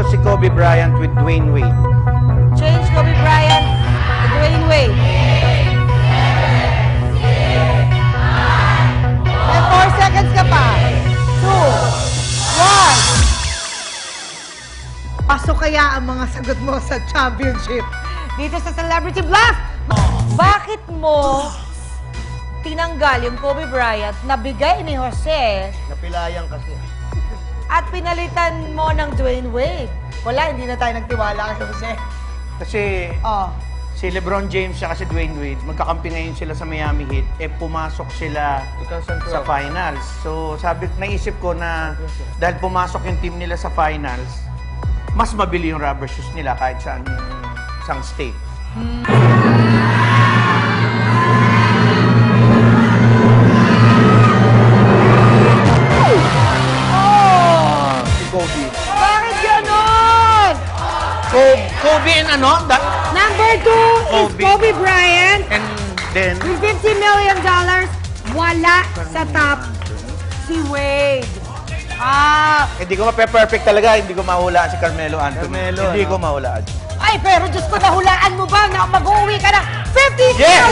Bryant with Dwayne Wade. Change Kobe Bryant to Dwayne Wade. May 4 seconds ka pa. 2, 1. Pasok kaya ang mga sagot mo sa championship dito sa Celebrity Bluff. Bakit mo tinanggal yung Kobe Bryant na bigay ni Jose Napilayan kasi. At pinalitan mo ng Dwayne Wade? Wala, hindi na tayo nagtiwala kay Jose. Kasi Oh. si LeBron James at si Dwayne Wade, magkakampi ngayon sila sa Miami Heat, eh pumasok sila 2012. sa finals. So sabi, naisip ko na dahil pumasok yung team nila sa finals, mas mabili yung rubber shoes nila kahit saan isang state. Kobe, Kobe and ano? That, Number two is Kobe. Kobe Bryant. and then, With 50 million dollars, wala sa top si Wade. Ah, hindi ko ma-perfect talaga, hindi ko mahulaan si Carmelo Anthony. Carmelo, hindi ano? ko mahulaan. ay pero Diyos ko, nahulaan mo ba na mag-uwi ka ng 50,000? Yes!